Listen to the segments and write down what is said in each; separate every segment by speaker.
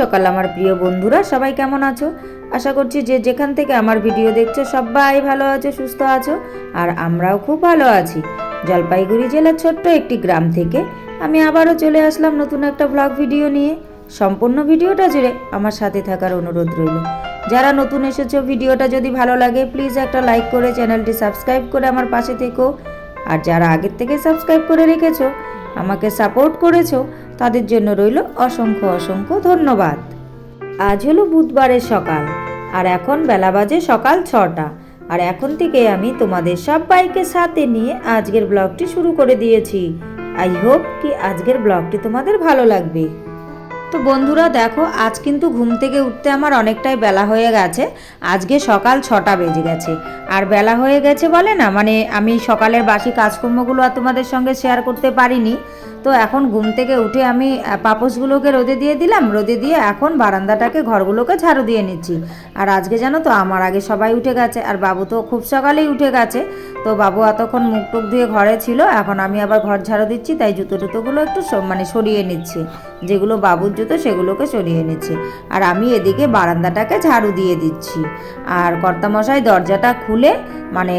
Speaker 1: সকাল, আমার প্রিয় বন্ধুরা, সবাই কেমন আছো? আশা করছি যে যেখান থেকে আমার ভিডিও দেখছ, সবাই ভালো আছো, সুস্থ আছো, আর আমরাও খুব ভালো আছি। জলপাইগুড়ি জেলার ছোট্ট একটি গ্রাম থেকে আমি আবারও চলে আসলাম নতুন একটা ব্লগ ভিডিও নিয়ে। সম্পূর্ণ ভিডিওটা জুড়ে আমার সাথে থাকার অনুরোধ রইল। যারা নতুন এসেছ, ভিডিওটা যদি ভালো লাগে প্লিজ একটা লাইক করে চ্যানেলটি সাবস্ক্রাইব করে আমার পাশে থেকো। আর যারা আগের থেকে সাবস্ক্রাইব করে রেখেছো আমাকে সাপোর্ট করেছ, তাদের জন্য রইল অসংখ্য অসংখ্য ধন্যবাদ। আজ হলো বুধবারের সকাল, আর এখন বেলা বাজে সকাল ছটা। আর এখন থেকে আমি তোমাদের সবাইকে সাথে নিয়ে আজকের ব্লগটি শুরু করে দিয়েছি। আই হোপ কি আজকের ব্লগটি তোমাদের ভালো লাগবে। তো বন্ধুরা দেখো আজ কিন্তু ঘুম থেকে উঠতে আমার অনেকটাই বেলা হয়ে গেছে। আজকে সকাল ছটা বেজে গেছে। আর বেলা হয়ে গেছে বলে না মানে আমি সকালের বাসি কাজকর্মগুলো আর তোমাদের সঙ্গে শেয়ার করতে পারিনি। তো এখন ঘুম থেকে উঠে আমি আহ, পাপোশগুলোকে রোদে দিয়ে দিলাম। রোদে দিয়ে এখন বারান্দাটাকে ঘরগুলোকে ঝাড়ু দিয়ে নিচ্ছি। আর আজকে জানো তো আমার আগে সবাই উঠে গেছে। আর বাবু তো খুব সকালেই উঠে গেছে। তো বাবু এতক্ষণ মুখ টুক ধুয়ে ঘরে ছিল, এখন আমি আবার ঘর ঝাড়ু দিচ্ছি, তাই জুতো টুতোগুলো একটু মানে সরিয়ে নিচ্ছি। যেগুলো বাবুর জুতো সেগুলোকে সরিয়ে নিচ্ছি। আর আমি এদিকে বারান্দাটাকে ঝাড়ু দিয়ে দিচ্ছি। আর কর্তামশাই দরজাটা খুলে মানে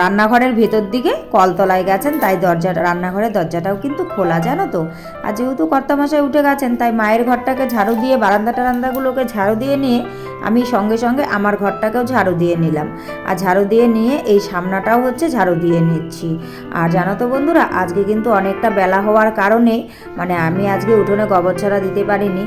Speaker 1: রান্নাঘরের ভেতর দিকে কলতলায় গেছেন, তাই দরজা, রান্নাঘরের দরজাটাও কিন্তু খোলা, জানো তো? আর যেহেতু কর্তামশাই উঠে গেছেন, তাই মায়ের ঘরটাকে ঝাড়ু দিয়ে বারান্দা টারান্দাগুলোকে ঝাড়ু দিয়ে নিয়ে আমি সঙ্গে সঙ্গে আমার ঘরটাকেও ঝাড়ু দিয়ে নিলাম। আর ঝাড়ু দিয়ে নিয়ে এই সামনাটাও হচ্ছে ঝাড়ু দিয়ে নিচ্ছি। আর জানো তো বন্ধুরা, আজকে কিন্তু অনেকটা বেলা হওয়ার কারণে মানে আমি আজকে উঠোনে গোবর ছড়া দিতে পারিনি।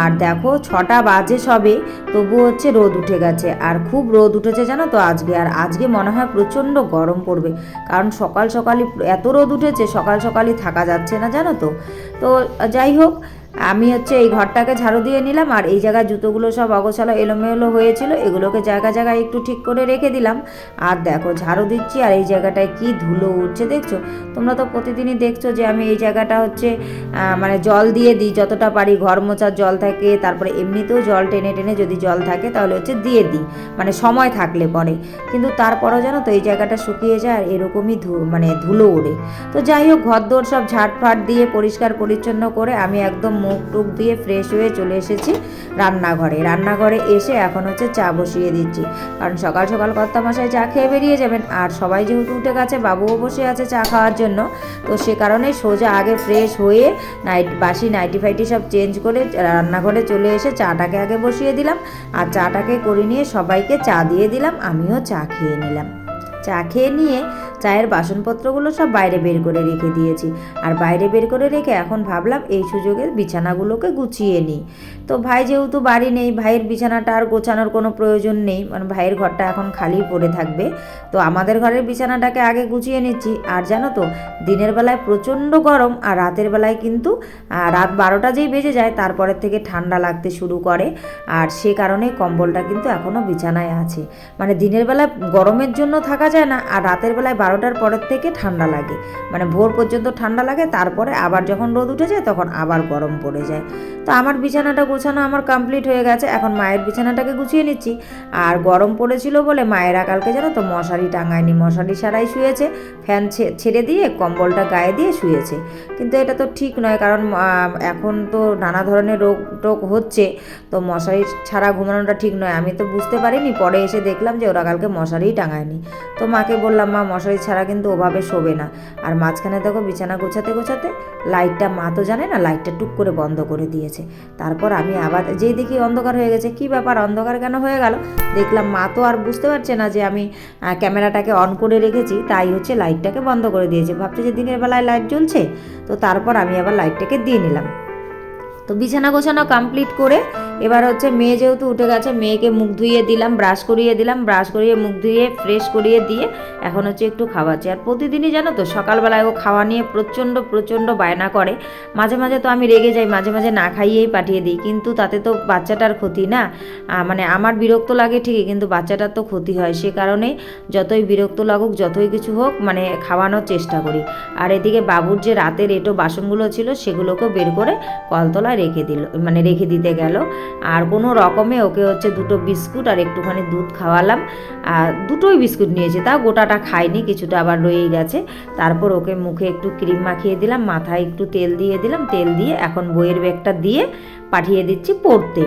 Speaker 1: আর দেখো, ছটা বাজে সবে তবু হচ্ছে রোদ উঠে গেছে। আর খুব রোদ উঠেছে জানো তো আজকে। আর আজকে মনে হয় প্রচণ্ড গরম পড়বে। কারণ সকাল সকালই এত রোদ উঠেছে, সকাল সকালই থাকা যাচ্ছে না জানো তো। তো যাই হোক আমি হচ্ছে এই ঘরটাকে ঝাড়ু দিয়ে নিলাম, আর এই জায়গায় জুতোগুলো সব অগোছালো, এলোমেলো হয়েছিল, এগুলোকে জায়গা জায়গায় একটু ঠিক করে রেখে দিলাম। আর দেখো, ঝাড়ু দিচ্ছি, আর এই জায়গাটায় কি ধুলো উঠছে দেখছ? তোমরা তো প্রতিদিনই দেখছ যে আমি এই জায়গাটা হচ্ছে মানে জল দিয়ে দিই, যতটা পারি ঘর মোছার জল থাকে, তারপরে এমনিতেও জল টেনে টেনে যদি জল থাকে তাহলে হচ্ছে দিয়ে দিই মানে সময় থাকলে পরে। কিন্তু তারপরেও জানো তো, এই জায়গাটা শুকিয়ে যায়, আর এরকমই ধু মানে ধুলো ওড়ে। তো যাই হোক ঘর দোর সব ঝাটফাট দিয়ে পরিষ্কার পরিচ্ছন্ন করে আমি একদম মুখ টুক দিয়ে ফ্রেশ হয়ে চলে এসেছি রান্নাঘরে। রান্নাঘরে এসে এখন হচ্ছে চা বসিয়ে দিচ্ছি। কারণ সকাল সকাল কর্তা মশাই চা খেয়ে বেরিয়ে যাবেন। আর সবাই যেহেতু উঠে গেছে, বাবুও বসে আছে চা খাওয়ার জন্য। তো সে কারণে সোজা আগে ফ্রেশ হয়ে নাইট বাসি নাইটি ফাইটি সব চেঞ্জ করে রান্নাঘরে চলে এসে চাটাকে আগে বসিয়ে দিলাম। আর চাটাকে করে নিয়ে সবাইকে চা দিয়ে দিলাম। আমিও চা খেয়ে নিলাম। চা খেয়ে নিয়ে চায়ের বাসনপত্রগুলো সব বাইরে বের করে রেখে দিয়েছি। আর বাইরে বের করে রেখে এখন ভাবলাম এই সুযোগে বিছানাগুলোকে গুছিয়ে নিই। তো ভাই যেহেতু বাড়ি নেই, ভাইয়ের বিছানাটা আর গোছানোর কোনো প্রয়োজন নেই মানে ভাইয়ের ঘরটা এখন খালি পড়ে থাকবে, তো আমাদের ঘরের বিছানাটাকে আগে গুছিয়ে নিচ্ছি। আর জানো তো, দিনের বেলায় প্রচণ্ড গরম আর রাতের বেলায় কিন্তু রাত বারোটা যেই বেজে যায় তারপরের থেকে ঠান্ডা লাগতে শুরু করে। আর সে কারণে কম্বলটা কিন্তু এখনও বিছানায় আছে। মানে দিনের বেলায় গরমের জন্য থাকা যায় না, আর রাতের বেলায় বারোটার পরের থেকে ঠান্ডা লাগে। মানে ভোর পর্যন্ত ঠান্ডা লাগে, তারপরে আবার যখন রোদ উঠে যায় তখন আবার গরম পড়ে যায়। তো আমার বিছানাটা গোছানো আমার কমপ্লিট হয়ে গেছে, এখন মায়ের বিছানাটাকে গুছিয়ে নিচ্ছি। আর গরম পড়েছিল বলে মায়েরা কালকে জানো তো মশারি টাঙায়নি, মশারি সারাই শুয়েছে, ফ্যান ছেড়ে দিয়ে কম্বলটা গায়ে দিয়ে শুয়েছে। কিন্তু এটা তো ঠিক নয়, কারণ এখন তো নানা ধরনের রোগ টোগ হচ্ছে, তো মশারি ছাড়া ঘুমানোটা ঠিক নয়। আমি তো বুঝতে পারিনি, পরে এসে দেখলাম যে ওরা কালকে মশারিই টাঙায়নি। তো মাকে বললাম, মা, মশারি ছাড়া কিন্তু ওভাবে শোবে না। আর মাঝখানে দেখো বিছানা গোছাতে গোছাতে লাইটটা, মা তো জানে না, লাইটটা টুক করে বন্ধ করে দিয়েছে। তারপর আমি আবার যেই দেখি অন্ধকার হয়ে গেছে, কি ব্যাপার, অন্ধকার কেন হয়ে গেল? দেখলাম মা তো আর বুঝতে পারছে না যে আমি ক্যামেরাটাকে অন করে রেখেছি, তাই হচ্ছে লাইটটাকে বন্ধ করে দিয়েছে। ভাবছে যে দিনের বেলায় লাইট জ্বলছে, তো তারপর আমি আবার লাইটটাকে দিয়ে নিলাম। তো বিছানা গোছানো কমপ্লিট করে এবার হচ্ছে মেয়ে যেহেতু উঠে গেছে, মেয়েকে মুখ ধুইয়ে দিলাম ব্রাশ করিয়ে দিলাম ব্রাশ করিয়ে মুখ ধুয়ে ফ্রেশ করিয়ে দিয়ে এখন হচ্ছে একটু খাওয়াচ্ছি। আর প্রতিদিনই জানো তো, সকালবেলায় ও খাওয়া নিয়ে প্রচণ্ড প্রচণ্ড বায়না করে। মাঝে মাঝে তো আমি রেগে যাই, মাঝে মাঝে না খাইয়েই পাঠিয়ে দিই, কিন্তু তাতে তো বাচ্চাটার ক্ষতি না। মানে আমার বিরক্ত লাগে ঠিকই, কিন্তু বাচ্চাটার তো ক্ষতি হয়, সে কারণে যতই বিরক্ত লাগুক, যতই কিছু হোক মানে খাওয়ানোর চেষ্টা করি। আর এদিকে বাবুর যে রাতের এটো বাসনগুলো ছিল, সেগুলোকেও বের করে কলতলায় রেখে দিল মানে রেখে দিতে গেল। আর কোনো রকমে ওকে হচ্ছে দুটো বিস্কুট আর একটুখানি দুধ খাওয়ালাম। আর দুটোই বিস্কুট নিয়েছে তা গোটাটা খাইনি, কিছুটা আবার রয়ে গেছে। তারপর ওকে মুখে একটু ক্রিম মাখিয়ে দিলাম, মাথায় একটু তেল দিয়ে দিলাম, তেল দিয়ে এখন বইয়ের ব্যাগটা দিয়ে পাঠিয়ে দিচ্ছি পড়তে।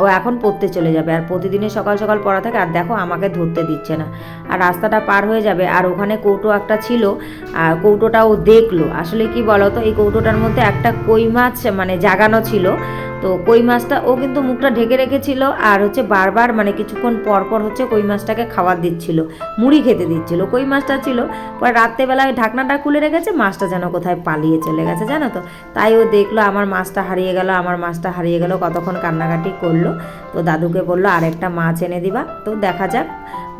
Speaker 1: ও এখন পড়তে চলে যাবে আর প্রতিদিনই সকাল সকাল পড়া থাকে আর দেখো আমাকে ধরতে দিচ্ছে না। আর রাস্তাটা পার হয়ে যাবে আর ওখানে কৌটো একটা ছিল, আর কৌটোটা ও দেখল। আসলে কি বলো তো এই কৌটোটার মধ্যে একটা কই মাছ মানে জাগানো ছিল। তো কই মাছটা ও কিন্তু মুখটা ঢেকে রেখেছিল আর হচ্ছে বারবার মানে কিছুক্ষণ পর পর হচ্ছে কই মাছটাকে খাবার দিচ্ছিল, মুড়ি খেতে দিচ্ছিল। কই মাছটা ছিল, পরে রাত্রেবেলায় ঢাকনাটা খুলে রেখেছে, মাছটা যেন কোথায় পালিয়ে চলে গেছে, জানো তো? তাই ও দেখল আমার মাছটা হারিয়ে গেল, আমার মাছটা হারিয়ে গেল, কতক্ষণ কান্নাকাটি করল তো দাদুকে বলল আরেকটা মাছ এনে দিবা তো দেখা যাক।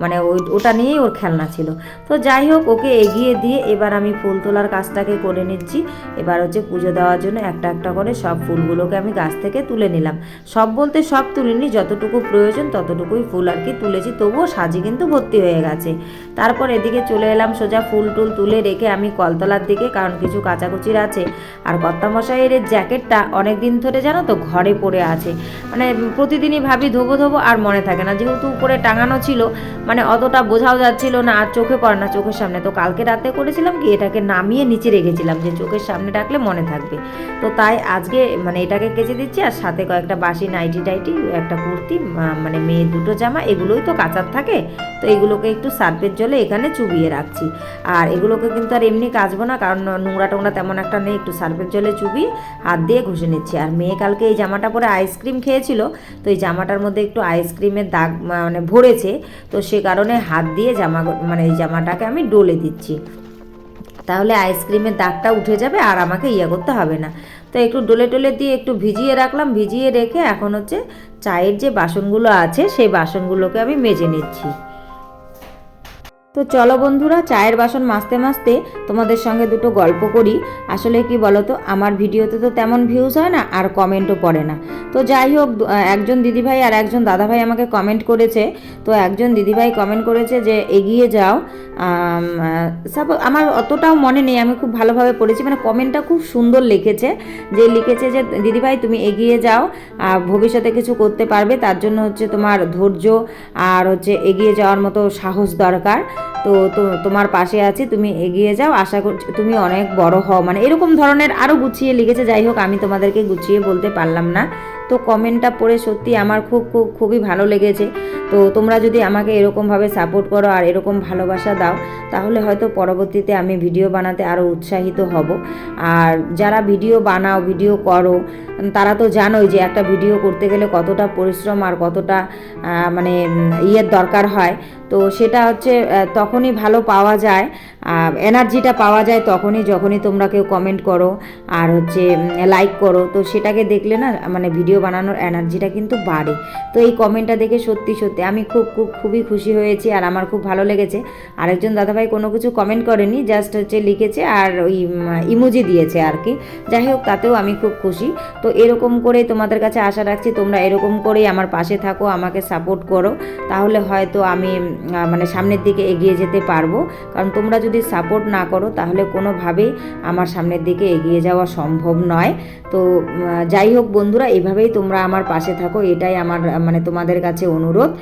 Speaker 1: মানে ওই ওটা নিয়েই ওর খেলনা ছিল। তো যাই হোক, ওকে এগিয়ে দিয়ে এবার আমি ফুল তোলার কাজটাকে করে নিচ্ছি। এবার হচ্ছে পুজো দেওয়ার জন্য একটা একটা করে সব ফুলগুলোকে আমি গাছ থেকে তুলে নিলাম। সব বলতে সব তুলিনি, যতটুকু প্রয়োজন ততটুকুই ফুল আর কি তুলেছি। তবুও সাজি কিন্তু ভর্তি হয়ে গেছে। তারপর এদিকে চলে এলাম সোজা ফুল টুল তুলে রেখে আমি কলতলার দিকে, কারণ কিছু কাচাকুচির আছে। আর কর্তামশাইয়ের এই জ্যাকেটটা অনেক দিন ধরে জানো তো ঘরে পড়ে আছে। মানে প্রতিদিনই ভাবি ধোবো ধোবো আর মনে থাকে না। যেহেতু উপরে টাঙানো ছিল মানে অতটা বোঝাও যাচ্ছিল না, আর চোখে পড়ে না চোখের সামনে। তো কালকে রাতে করেছিলাম কি, এটাকে নামিয়ে নিচে রেখেছিলাম যে চোখের সামনে রাখলে মনে থাকবে। তো তাই আজকে মানে এটাকে কেচে দিচ্ছি, আর সাথে কয়েকটা বাসি নাইটি টাইটি, একটা কুর্তি মানে মেয়ের দুটো জামা, এগুলোই তো কাচার থাকে। তো এগুলোকে একটু সার্ফের জলে এখানে চুবিয়ে রাখছি। আর এগুলোকে কিন্তু আর এমনি কাচবো না, কারণ নোংরা টোংরা তেমন একটা নেই, একটু সার্ফের জলে চুবিয়ে হাত দিয়ে ঘষে নিচ্ছি। আর মেয়ে কালকে এই জামাটা পরে আইসক্রিম খেয়েছিল, তো এই জামাটার মধ্যে একটু আইসক্রিমের দাগ মানে ভরেছে। তো সে কারণে হাত দিয়ে জামা মানে এই জামাটাকে আমি ডলে দিচ্ছি। তাহলে আইসক্রিমের দাগটা উঠে যাবে আর আমাকে ইয়ে করতে হবে না। তো একটু ডলে টলে দিয়ে একটু ভিজিয়ে রাখলাম, ভিজিয়ে রেখে এখন হচ্ছে চায়ের যে বাসনগুলো আছে, সেই বাসনগুলোকে আমি মেজে নিচ্ছি। তো চলো বন্ধুরা, চায়ের বাসন মাজতে মাজতে তোমাদের সঙ্গে দুটো গল্প করি। আসলে কি বলো তো আমার ভিডিওতে তো তেমন ভিউজ হয় না আর কমেন্টও পড়ে না। তো যাই হোক একজন দিদিভাই আর একজন দাদাভাই আমাকে কমেন্ট করেছে। তো একজন দিদিভাই কমেন্ট করেছে যে, এগিয়ে যাও। সাপোজ আমার অতটাও মনে নেই, আমি খুব ভালোভাবে পড়েছি। মানে কমেন্টটা খুব সুন্দর লিখেছে। যে লিখেছে যে, দিদিভাই, তুমি এগিয়ে যাও, আর ভবিষ্যতে কিছু করতে পারবে। তার জন্য হচ্ছে তোমার ধৈর্য আর হচ্ছে এগিয়ে যাওয়ার মতো সাহস দরকার। তো তো তোমার পাশে আছি, তুমি এগিয়ে যাও, আশা করছি তুমি অনেক বড় হও। মানে এরকম ধরনের আরও গুছিয়ে লিখেছে, যাই হোক, আমি তোমাদেরকে গুছিয়ে বলতে পারলাম না। তো কমেন্টটা পড়ে সত্যি আমার খুব খুব, খুবই ভালো লেগেছে। তো তোমরা যদি আমাকে এরকমভাবে সাপোর্ট করো আর এরকম ভালোবাসা দাও, তাহলে হয়তো পরবর্তীতে আমি ভিডিও বানাতে আরও উৎসাহিত হব। আর যারা ভিডিও বানাও ভিডিও করো, তারা তো জানোই যে একটা ভিডিও করতে গেলে কতটা পরিশ্রম আর কতটা মানে ইয়ের দরকার হয়। তো সেটা হচ্ছে তখনই ভালো পাওয়া যায়। এনার্জিটা পাওয়া যায় তখনই, যখনই তোমরা কেউ কমেন্ট করো আর হচ্ছে লাইক করো। তো সেটাকে দেখলে না মানে ভিডিও বানানোর এনার্জিটা কিন্তু বাড়ে। তো এই কমেন্টটা দেখে সত্যি সত্যি আমি খুব খুব, খুবই খুশি হয়েছি আর আমার খুব ভালো লেগেছে। আরেকজন দাদাভাই কোনো কিছু কমেন্ট করেনি জাস্ট হচ্ছে লিখেছে আর ওই ইমোজি দিয়েছে আর কি। যাই হোক, তাতেও আমি খুব খুশি। তো এরকম করে তোমাদের কাছে আশা রাখছি, তোমরা এরকম করেই আমার পাশে থাকো, আমাকে সাপোর্ট করো। তাহলে হয়তো আমি মানে সামনের দিকে এগিয়ে যেতে পারব। কারণ তোমরা যদি সাপোর্ট না করো, তাহলে কোনোভাবেই আমার সামনের দিকে এগিয়ে যাওয়া সম্ভব নয়। তো যাই হোক বন্ধুরা, এভাবেই তোমরা আমার পাশে থাকো, এটাই আমার মানে তোমাদের কাছে অনুরোধ।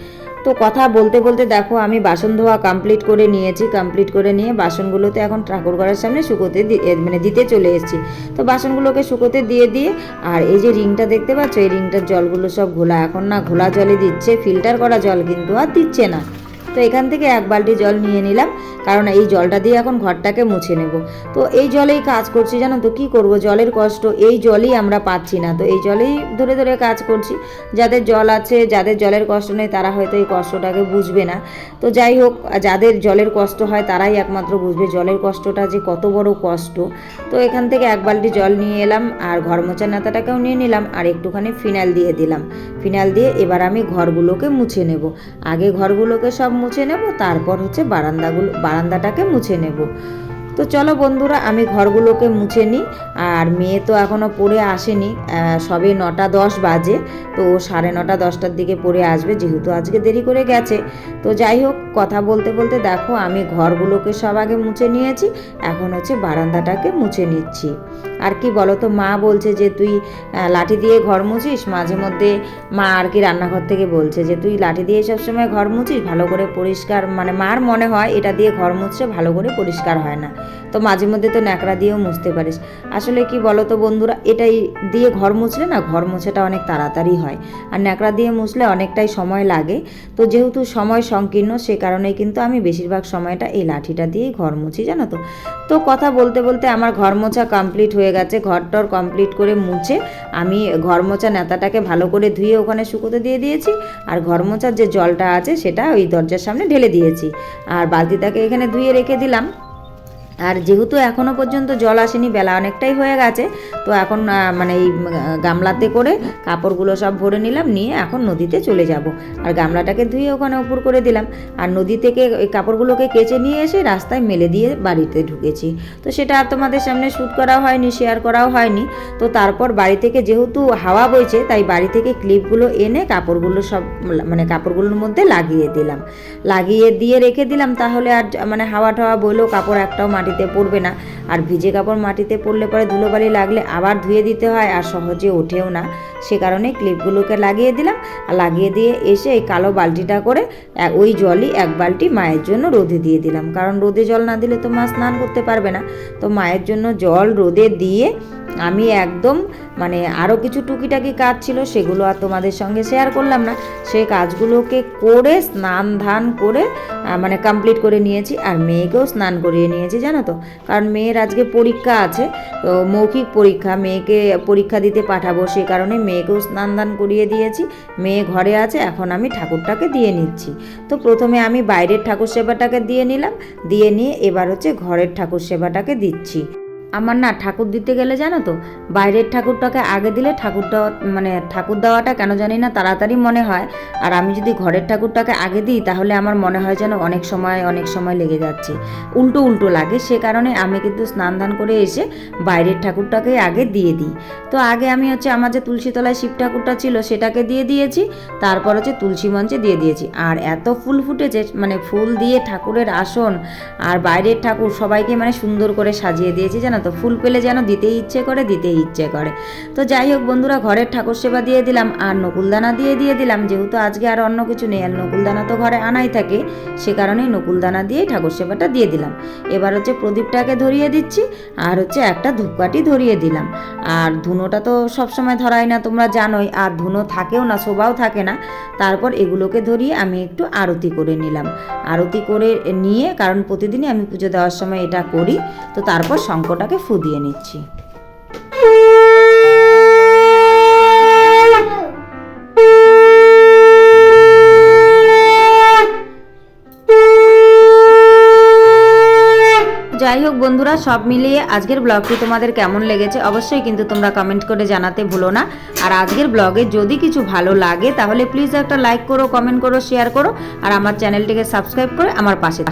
Speaker 1: তো কথা বলতে বলতে দেখো, আমি বাসন ধোয়া কমপ্লিট করে নিয়েছি কমপ্লিট করে নিয়ে বাসনগুলোতে এখন ঠাকুর ঘরের সামনে শুকোতে মানে দিতে চলে এসেছি। তো বাসনগুলোকে শুকোতে দিয়ে দিয়ে, আর এই যে রিংটা দেখতে পাচ্ছ, এই রিংটার জলগুলো সব ঘোলা, এখন না ঘোলা জলে দিচ্ছে ফিল্টার করা জল কিন্তু আর দিচ্ছে না। তো এখান থেকে এক বালতি জল নিয়ে নিলাম। কারণ এই জলটা দিয়ে এখন ঘরটাকে মুছে নেব। তো এই জলেই কাজ করছি, জানো তো কি করব? জলের কষ্ট, এই জলই আমরা পাচ্ছি না। তো এই জলেই ধরে ধরে কাজ করছি। যাদের জল আছে, যাদের জলের কষ্ট নেই, তারা হয়তো এই কষ্টটাকে বুঝবে না। তো যাই হোক, যাদের জলের কষ্ট হয়, তারাই একমাত্র বুঝবে জলের কষ্টটা যে কত বড় কষ্ট। তো এখান থেকে এক বালতি জল নিয়ে এলাম, আর ঘর মোছার নেতাটাকেও নিয়ে নিলাম, আর একটুখানি ফিনাইল দিয়ে দিলাম। ফিনাইল দিয়ে এবার আমি ঘরগুলোকে মুছে নেব। আগে ঘরগুলোকে সব মুছে নেব, তারপর হচ্ছে বারান্দাগুলো বারান্দাটাকে মুছে নেব। তো চলো বন্ধুরা, আমি ঘরগুলোকে মুছে নিই। আর মেয়ে তো এখনও পড়ে আসেনি। সবে নটা দশ বাজে। তো সাড়ে নটা দশটার দিকে পড়ে আসবে, যেহেতু আজকে দেরি করে গেছে। তো যাই হোক কথা বলতে বলতে দেখো, আমি ঘরগুলোকে সব আগে মুছে নিয়েছি, এখন হচ্ছে বারান্দাটাকে মুছে নিচ্ছি। আর কি বলো তো মা বলছে যে তুই লাঠি দিয়ে ঘর মুছিস? মাঝে মধ্যে মা আর কি রান্নাঘর থেকে বলছে যে তুই লাঠি দিয়ে সবসময় ঘর মুছিস? ভালো করে পরিষ্কার মানে মার মনে হয়, এটা দিয়ে ঘর মুছলে ভালো করে পরিষ্কার হয় না। তো মাঝে মধ্যে তো ন্যাকড়া দিয়েও মুছতে পারিস। আসলে কি বলো তো বন্ধুরা, এটাই দিয়ে ঘর মুছলে না, ঘর মুছেটা অনেক তাড়াতাড়ি হয়। আর ন্যাকড়া দিয়ে মুছলে অনেকটাই সময় লাগে। তো যেহেতু সময় সংকীর্ণ, সে কারণেই কিন্তু আমি বেশিরভাগ সময়টা এই লাঠিটা দিয়েই ঘর মুছি, জানো তো? তো কথা বলতে বলতে আমার ঘর মোছা কমপ্লিট হয়ে গেছে ঘরটর কমপ্লিট করে মুছে আমি ঘর মোছা নেতাটাকে ভালো করে ধুয়ে ওখানে শুকোতে দিয়ে দিয়েছি আর ঘর মোছার যে জলটা আছে সেটা ওই দরজার সামনে ঢেলে দিয়েছি। আর বালতিটাকে এখানে ধুয়ে রেখে দিলাম। আর যেহেতু এখনও পর্যন্ত জল আসেনি, বেলা অনেকটাই হয়ে গেছে, তো এখন মানে এই গামলাতে করে কাপড়গুলো সব ভরে নিলাম, নিয়ে এখন নদীতে চলে যাব। আর গামলাটাকে ধুয়ে ওখানে উপর করে দিলাম। আর নদী থেকে ওই কাপড়গুলোকে কেচে নিয়ে এসে রাস্তায় মেলে দিয়ে বাড়িতে ঢুকেছি। তো সেটা আর তোমাদের সামনে শ্যুট করা হয়নি, শেয়ার করাও হয়নি। তো তারপর বাড়ি থেকে যেহেতু হাওয়া বইছে, তাই বাড়ি থেকে ক্লিপগুলো এনে কাপড়গুলো সব মানে কাপড়গুলোর মধ্যে লাগিয়ে দিলাম। লাগিয়ে দিয়ে রেখে দিলাম, তাহলে আর মানে হাওয়া টাওয়া বইলেও কাপড় একটাও মাটিতে পড়বে না। আর ভিজে কাপড় মাটিতে পড়লে পরে ধুলোবালি লাগলে আবার ধুয়ে দিতে হয় আর সহজে ওঠেও না। সে কারণে ক্লিপগুলোকে লাগিয়ে দিলাম। আর লাগিয়ে দিয়ে এসে এই কালো বালতিটা করে ওই জলই এক বালতি মায়ের জন্য রোদে দিয়ে দিলাম। কারণ রোদে জল না দিলে তো মা স্নান করতে পারবে না। তো মায়ের জন্য জল রোদে দিয়ে আমি একদম মানে আরও কিছু টুকিটাকি কাজ ছিল সেগুলো আর তোমাদের সঙ্গে শেয়ার করলাম না। সেই কাজগুলোকে করে স্নান ধান করে মানে কমপ্লিট করে নিয়েছি। আর মেয়েকেও স্নান করিয়ে নিয়েছি, জানো? তো? কারণ মেয়ের আজকে পরীক্ষা আছে, তো মৌখিক পরীক্ষা, মেয়েকে পরীক্ষা দিতে পাঠাবো সে কারণে মেয়েকেও স্নান দান করিয়ে দিয়েছি, মেয়ে ঘরে আছে, এখন আমি ঠাকুরটাকে দিয়ে নিচ্ছি। তো প্রথমে আমি বাইরের ঠাকুর সেবাটাকে দিয়ে নিলাম, দিয়ে নিয়ে এবার হচ্ছে ঘরের ঠাকুর সেবাটাকে দিচ্ছি। আমার না ঠাকুর দিতে গেলে জানো তো, বাইরের ঠাকুরটাকে আগে দিলে ঠাকুরটা মানে ঠাকুর দেওয়াটা কেন জানি না তাড়াতাড়ি মনে হয়। আর আমি যদি ঘরের ঠাকুরটাকে আগে দিই, তাহলে আমার মনে হয় যেন অনেক সময় অনেক সময় লেগে যাচ্ছে। উল্টো উল্টো লাগে, সে কারণে আমি কিন্তু স্নান ধান করে এসে বাইরের ঠাকুরটাকে আগে দিয়ে দিই। তো আগে আমি হচ্ছে আমার যে তুলসীতলায় শিব ঠাকুরটা ছিল, সেটাকে দিয়ে দিয়েছি, তারপর হচ্ছে তুলসী মঞ্চে দিয়ে দিয়েছি। আর এত ফুল ফুটেছে মানে ফুল দিয়ে ঠাকুরের আসন, আর বাইরের ঠাকুর সবাইকে মানে সুন্দর করে সাজিয়ে দিয়েছি, জানো তো ফুল পেলে যেন দিতেই ইচ্ছে করে, দিতেই ইচ্ছে করে। তো যাই হোক বন্ধুরা, ঘরের ঠাকুর সেবা দিয়ে দিলাম, আর নকুলদানা দিয়ে দিয়ে দিলাম। যেহেতু আজকে আর অন্য কিছু নেই, আর নকুলদানা তো ঘরে আনাই থাকে, সে কারণেই নকুলদানা দিয়েই ঠাকুর সেবাটা দিয়ে দিলাম। এবার হচ্ছে প্রদীপটাকে ধরিয়ে দিচ্ছি, আর হচ্ছে একটা ধূপকাঠি ধরিয়ে দিলাম। আর ধুনোটা তো সবসময় ধরাই না, তোমরা জানোই, আর ধুনো থাকেও না শোভাও থাকে না। তারপর এগুলোকে ধরিয়ে আমি একটু আরতি করে নিলাম। আরতি করে নিয়ে, কারণ প্রতিদিনই আমি পুজো দেওয়ার সময় এটা করি, তো তারপর শঙ্কটাকে ফু দিয়ে নিচ্ছি। যাই হোক বন্ধুরা, সব মিলিয়ে আজকের ব্লগটি তোমাদের কেমন লেগেছে অবশ্যই কিন্তু তোমরা কমেন্ট করে জানাতে ভুলো না। আর আজকের ব্লগে যদি কিছু ভালো লাগে, তাহলে প্লিজ একটা লাইক করো কমেন্ট করো শেয়ার করো, আর আমার চ্যানেলটিকে সাবস্ক্রাইব করে আমার পাশে